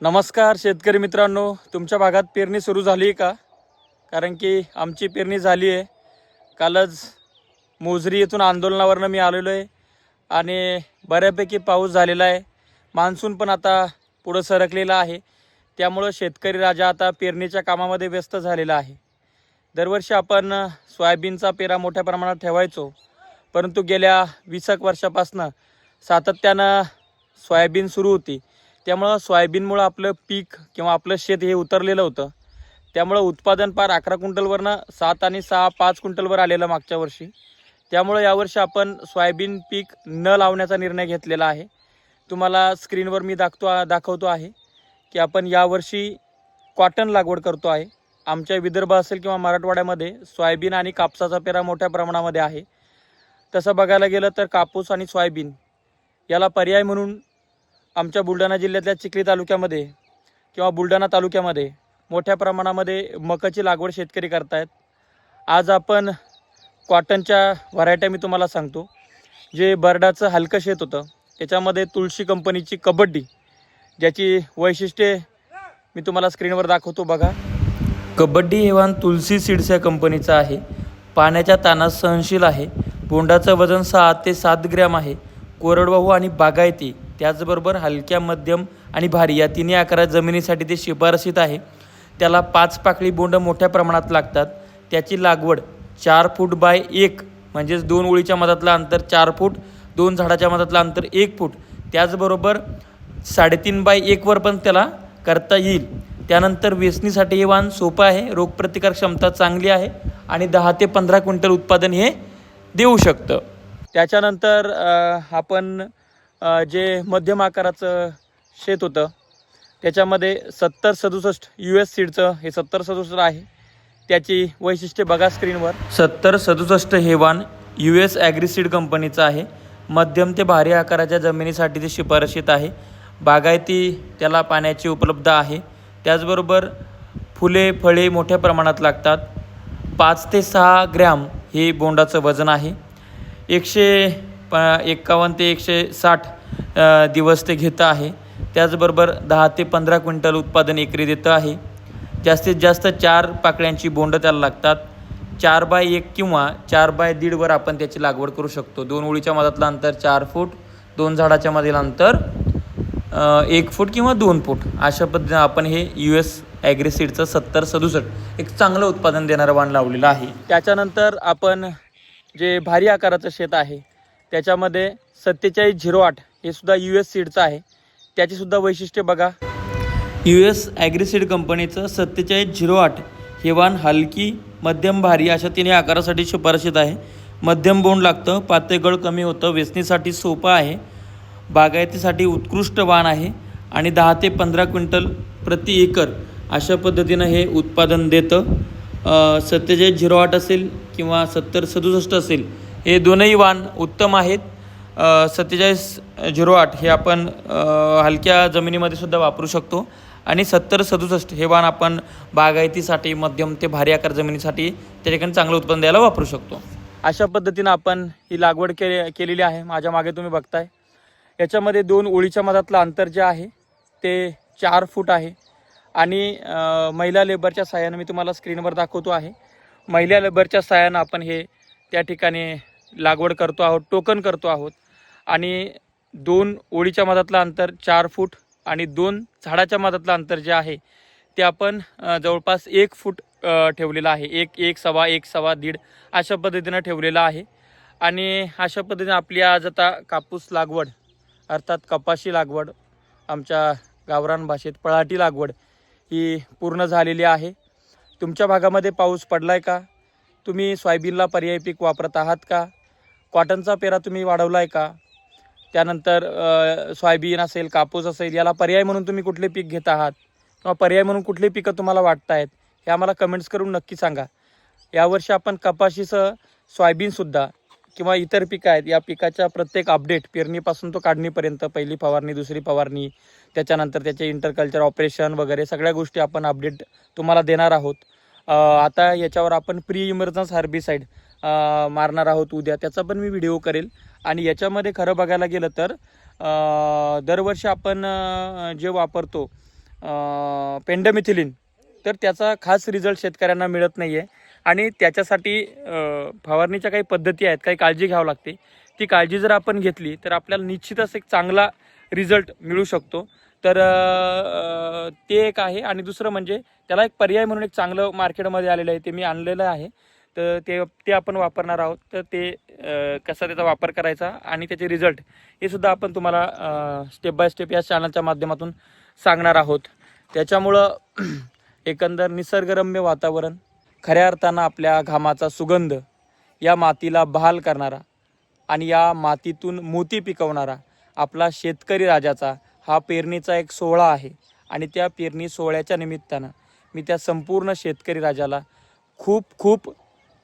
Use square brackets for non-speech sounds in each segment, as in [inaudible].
नमस्कार शेतकरी मित्रांनो तुमच्या भागात पेरणी सुरू झाली आहे का? कारण की आमची पेरणी झाली आहे. कालच मोजरी येथून आंदोलनावरनं मी आलेलो आहे आणि बऱ्यापैकी पाऊस झालेला आहे. मान्सून पण आता पुढं सरकलेला आहे. त्यामुळं शेतकरी राजा आता पेरणीच्या कामामध्ये व्यस्त झालेला आहे. दरवर्षी आपण सोयाबीनचा पेरा मोठ्या प्रमाणात ठेवायचो परंतु गेल्या वीस एक वर्षापासनं सातत्यानं सोयाबीन सुरू होती. त्यामुळं सोयाबीनमुळं आपलं पीक किंवा आपलं शेत हे उतरलेलं होतं. त्यामुळं उत्पादन पार अकरा क्विंटलवरनं सात आणि सहा पाच क्विंटलवर आलेलं मागच्या वर्षी. त्यामुळं यावर्षी आपण सोयाबीन पीक न लावण्याचा निर्णय घेतलेला आहे. तुम्हाला स्क्रीनवर मी दाखतो दाखवतो आहे की आपण यावर्षी कॉटन लागवड करतो आहे. आमच्या विदर्भ असेल किंवा मराठवाड्यामध्ये सोयाबीन आणि कापसाचा पेरा मोठ्या प्रमाणामध्ये आहे. तसं बघायला गेलं तर कापूस आणि सोयाबीन याला पर्याय म्हणून आमच्या बुलढाणा जिल्ह्यातल्या चिखली तालुक्यामध्ये किंवा बुलढाणा तालुक्यामध्ये मोठ्या प्रमाणामध्ये मकाची लागवड शेतकरी करतायत. आज आपण कॉटनच्या व्हरायट्या मी तुम्हाला सांगतो. जे बर्डाचं हलकं शेत होतं त्याच्यामध्ये तुळशी कंपनीची कबड्डी ज्याची वैशिष्ट्ये मी तुम्हाला स्क्रीनवर दाखवतो बघा. कबड्डी हे वाहन तुलसी सीड्स या कंपनीचं आहे. पाण्याच्या तानास सहनशील आहे. बोंडाचं वजन सहा ते सात ग्रॅम आहे. कोरडवाहू आणि बागायती त्याचबरोबर हलक्या मध्यम आणि भारी या तिन्ही आकारात जमिनीसाठी ते शिफारसीत आहे. त्याला पाच पाकळी बोंड मोठ्या प्रमाणात लागतात. त्याची लागवड चार फूट बाय एक म्हणजेच दोन ओळीच्या मधातलं अंतर चार फूट दोन झाडाच्या मधातलं अंतर एक फूट त्याचबरोबर साडेतीन बाय एकवर पण त्याला करता येईल. त्यानंतर वेचणीसाठी हे वाहन सोपं आहे रोगप्रतिकार क्षमता चांगली आहे आणि दहा ते पंधरा क्विंटल उत्पादन हे देऊ शकतं. त्याच्यानंतर आपण जे मध्यम आकाराचं शेत होतं त्याच्यामध्ये सत्तर सदुसष्ट यू एस सीडचं हे सत्तर सदुसष्ट आहे. त्याची वैशिष्ट्ये बघा स्क्रीनवर सत्तर सदुसष्ट हे वाण यू एस ॲग्रिसीड कंपनीचं आहे. मध्यम ते भारी आकाराच्या जमिनीसाठी ते शिफारशीत आहे. बागायती त्याला पाण्याची उपलब्ध आहे. त्याचबरोबर फुले फळे मोठ्या प्रमाणात लागतात. पाच ते सहा ग्रॅम हे बोंडाचं वजन आहे. एकशे प एक्कावन्न ते एकशे साठ दिवस ते घेतं आहे. त्याचबरोबर दहा ते पंधरा क्विंटल उत्पादन एकरी देतं आहे. जास्तीत जास्त चार पाकळ्यांची बोंड त्याला लागतात. चार बाय एक किंवा चार बाय दीडवर आपण त्याची लागवड करू शकतो. दोन ओळीच्या मधातलं अंतर चार फूट दोन झाडाच्या मधील अंतर एक फूट किंवा दोन फूट. अशा पद्धतीने आपण हे यू एस ॲग्रेसीडचं सत्तर सदुसष्ट एक चांगलं उत्पादन देणारं वाण लावलेलं आहे. त्याच्यानंतर आपण जे भारी आकाराचं शेत आहे त्याच्यामध्ये सत्तेचाळीस झिरो आठ हे सुद्धा यू एस सीडचं आहे. त्याचीसुद्धा वैशिष्ट्य बघा. यू एस ॲग्रिसीड कंपनीचं सत्तेचाळीस झिरो आठ हे वाण हलकी मध्यम भारी अशा तिन्ही आकारासाठी शिफारशीत आहे. मध्यम बोंड लागतं पातळगळ कमी होतं वेचणीसाठी सोपं आहे. बागायतीसाठी उत्कृष्ट वाण आहे आणि दहा ते पंधरा क्विंटल प्रति एकर अशा पद्धतीनं हे उत्पादन देतं. सत्तेचाळीस झिरो आठ असेल किंवा सत्तर सदुसष्ट असेल हे दोनही वाण उत्तम आहेत. सत्तेचाळीस झिरो आठ हे आपण हलक्या जमिनीमध्ये सुद्धा वापरू शकतो. आणि सत्तर सदुसष्ट हे वाण आपण बागायतीसाठी मध्यम ते भारी आकार जमिनीसाठी त्या ठिकाणी चांगलं उत्पन्न द्यायला वापरू शकतो. अशा पद्धतीनं आपण ही लागवड के केलेली आहे. माझ्या मागे तुम्ही बघताय. याच्यामध्ये दोन ओळीच्या मधातलं अंतर जे आहे ते चार फूट आहे. आणि महिला लेबरच्या साह्यानं मी तुम्हाला स्क्रीनवर दाखवतो आहे. महिला लेबरच्या साह्यानं आपण हे त्या ठिकाणी लागवड करतो आहोत टोकन करतो आहोत. आणि दोन ओळीच्या मधातलं अंतर चार फूट आणि दोन झाडाच्या मधातलं अंतर जे आहे ते आपण जवळपास एक फूट ठेवलेलं आहे. एक एक सवा एक सवा दीड अशा पद्धतीनं ठेवलेलं आहे. आणि अशा पद्धतीनं आपली आज आता कापूस लागवड अर्थात कपाशी लागवड आमच्या गावरान भाषेत पळाटी लागवड ही पूर्ण झालेली आहे. तुमच्या भागामध्ये पाऊस पडला आहे का? तुम्ही सोयाबीनला पर्यायी पीक वापरत आहात का? कॉटनचा पेरा तुम्ही वाढवला आहे का? त्यानंतर सोयाबीन असेल कापूस असेल याला पर्याय म्हणून तुम्ही कुठले पीक घेत आहात? किंवा पर्याय म्हणून कुठली पिकं तुम्हाला वाटत आहेत हे आम्हाला कमेंट्स करून नक्की सांगा. यावर्षी आपण कपाशीसह सोयाबीनसुद्धा किंवा इतर पिकं आहेत या पिकाच्या प्रत्येक अपडेट पेरणीपासून तो काढणीपर्यंत पहिली फवारणी दुसरी फवारणी त्याच्यानंतर त्याचे इंटरकल्चर ऑपरेशन वगैरे सगळ्या गोष्टी आपण अपडेट तुम्हाला देणार आहोत. आता याच्यावर आपण प्री इमर्जन्स हार्बिसाईड मारणार आहोत उद्या. त्याचा पण मी व्हिडिओ करेल. आणि याच्यामध्ये खरं बघायला गेलं तर दरवर्षी आपण जे वापरतो पेंडमिथिलिन तर त्याचा खास रिझल्ट शेतकऱ्यांना मिळत नाही आहे आणि त्याच्यासाठी फवारणीच्या काही पद्धती आहेत काही काळजी घ्यावी लागते. ती काळजी जर आपण घेतली तर आपल्याला निश्चितच एक चांगला रिझल्ट मिळू शकतो. तर ते एक आहे. आणि दुसरं म्हणजे त्याला एक पर्याय म्हणून एक चांगलं मार्केटमध्ये आलेलं आहे ते मी आणलेलं आहे. तर ते ते आपण वापरणार आहोत. तर ते कसा त्याचा वापर करायचा आणि त्याचे रिझल्ट हे सुद्धा आपण तुम्हाला स्टेप बाय स्टेप या चॅनलच्या माध्यमातून सांगणार आहोत. त्याच्यामुळं [clears throat] एकंदर निसर्गरम्य वातावरण खऱ्या अर्थानं आपल्या घामाचा सुगंध या मातीला बहाल करणारा आणि या मातीतून मोती पिकवणारा आपला शेतकरी राजाचा हा पेरणीचा एक सोहळा आहे. आणि त्या पेरणी सोहळ्याच्या निमित्तानं मी त्या संपूर्ण शेतकरी राजाला खूप खूप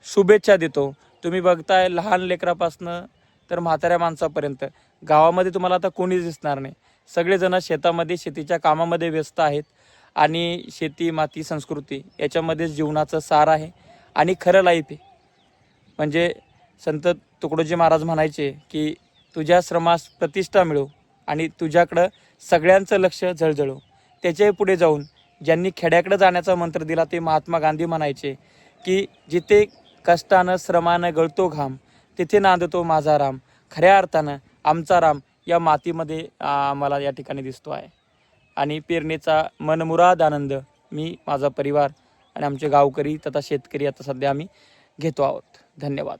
शुभेच्छा देतो. तुम्ही बघताय लहान लेकरापासनं तर म्हाताऱ्या माणसापर्यंत. गावामध्ये तुम्हाला आता कोणीच दिसणार नाही. सगळेजण शेतामध्ये शेतीच्या कामामध्ये व्यस्त आहेत. आणि शेती माती संस्कृती याच्यामध्येच जीवनाचं सार आहे. आणि खरं लाईफ आहे. म्हणजे संत तुकडोजी महाराज म्हणायचे की तुझ्या श्रमास प्रतिष्ठा मिळो आणि तुझ्याकडं सगळ्यांचं लक्ष झळझळो त्याच्याही पुढे जाऊन ज्यांनी खेड्याकडे जाण्याचा मंत्र दिला ते महात्मा गांधी म्हणायचे की जिथे कष्टानं श्रमानं गळतो घाम. तिथे नांदतो माझा राम. खऱ्या अर्थानं आमचा राम या मातीमध्ये आम्हाला या ठिकाणी दिसतो आहे. आणि पेरणीचा मनमुराद आनंद मी माझा परिवार आणि आमचे गावकरी तथा शेतकरी आता सध्या आम्ही घेतो आहोत. धन्यवाद.